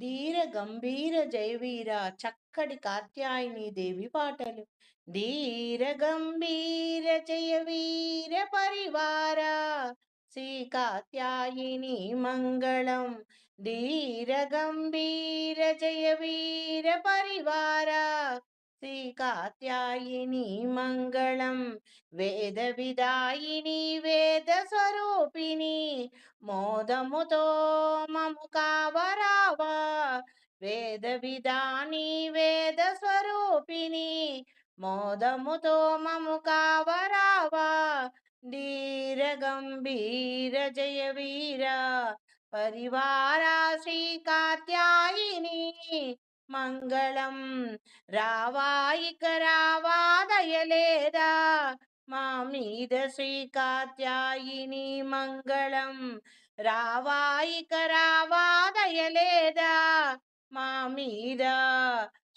ధీర గంభీర జయవీర చక్కటి కాత్యాయని దేవి పాటలు. ధీర గంభీర జయవీర పరివార శ్రీ కాత్యాయిని మంగళం. ధీర గంభీర జయవీర పరివార శ్రీ కాత్యాయిని మంగళం వేద విదాయిని వేద స్వరూపిణి మోదముతో మము కావరావా వేద విధాని వేద స్వరూపిణి మోదముతో మము కావరావా ధీర గంభీర జయ వీర పరివారా శ్రీ కాత్యాయి మంగళం. రావాయిక రావా దయలేదా మా మీద శ్రీ కాత్యాయిని మంగళం. రావాయిక రావా దయలేదా మా మీద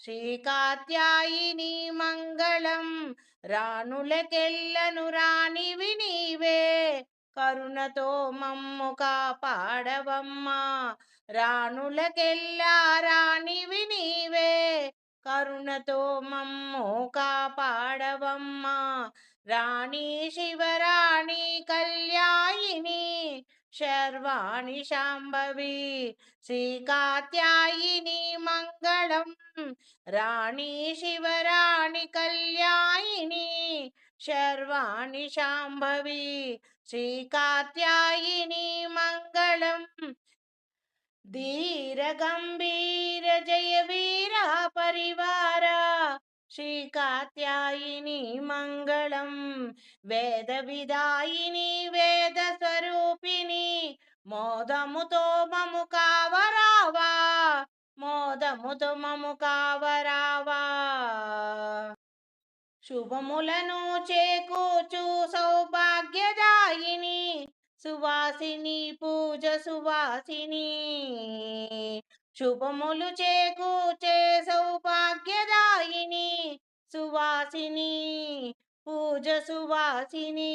శ్రీ కాత్యాయిని మంగళం. రాణులకెల్లను రాణివి నీవే. కరుణతో మమ్ము కాపాడవమ్మా రాణులకెల్లా రాణివి నీవే కరుణతో మమ్మో కాపాడవమ్మా. రాణి శివరాణి కళ్యాయిని శర్వాణి శాంభవి శ్రీకాత్యాయిని మంగళం. రాణి శివరాణి కళ్యాయిని శర్వాణి శాంభవి శ్రీకాత్యాయిని మంగళం. ధీర గంభీర జయ వీర శ్రీ కాత్యాయిని మంగళం వేద విదాయిని వేద స్వరూపిణి మోదముతో మము కావరావా మోదముతో మము కావరావా. శుభములను చేకూచు సౌభాగ్యదాయిని సువాసిని పూజ సువాసిని. శుభములు చేకూచే సౌభాగ్యదాయిని సువాసిని పూజ సువాసిని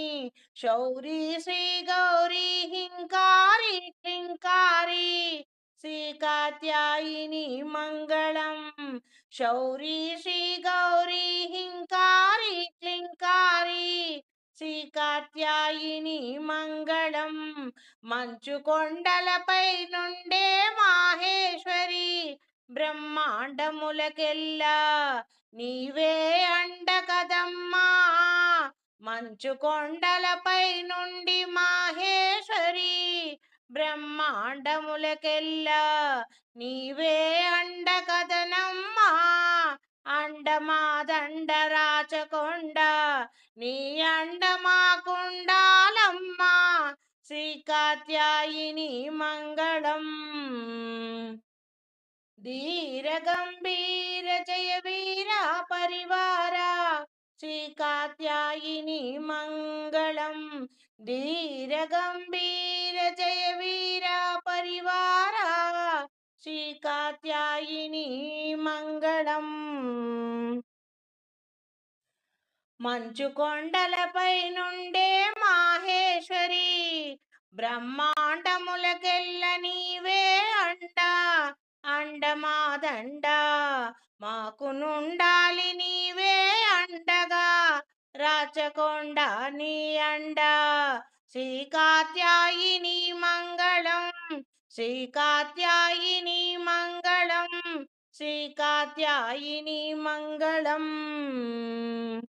శౌరి శ్రీ గౌరీ హింకారి హింకారి శ్రీ కాత్యాయిని మంగళం శౌరి శ్రీ గౌరీ హింకారి క్లింకారి శ్రీ కాత్యాయిని మంగళం మంచు కొండలపై నుండే మాహేశ్వరి బ్రహ్మాండములకెల్లా నీవే మంచు కొండలపై నుండి మాహేశ్వరి బ్రహ్మాండములకెల్లా. నీవే అండ కథనమ్మా అండమాదండరాచకొండ. నీ అండమాకుండాలమ్మా శ్రీకాత్యాయిని మంగళం. ధీరగంభీర జయ వీర పరివార శ్రీకాత్యా మంగళం ధీర గంభీర జయ వీర పరివార శ్రీ కాత్యాయిని మంగళం మంచు కొండలపై నుండే మాహేశ్వరి బ్రహ్మాండములకెల్ల నీవే అండ అండమాదండ మాకు నుండా రాచకొండ నీ అండ. శ్రీ కాత్యాయిని మంగళం. శ్రీ కాత్యాయిని మంగళం. శ్రీ కాత్యాయిని మంగళం.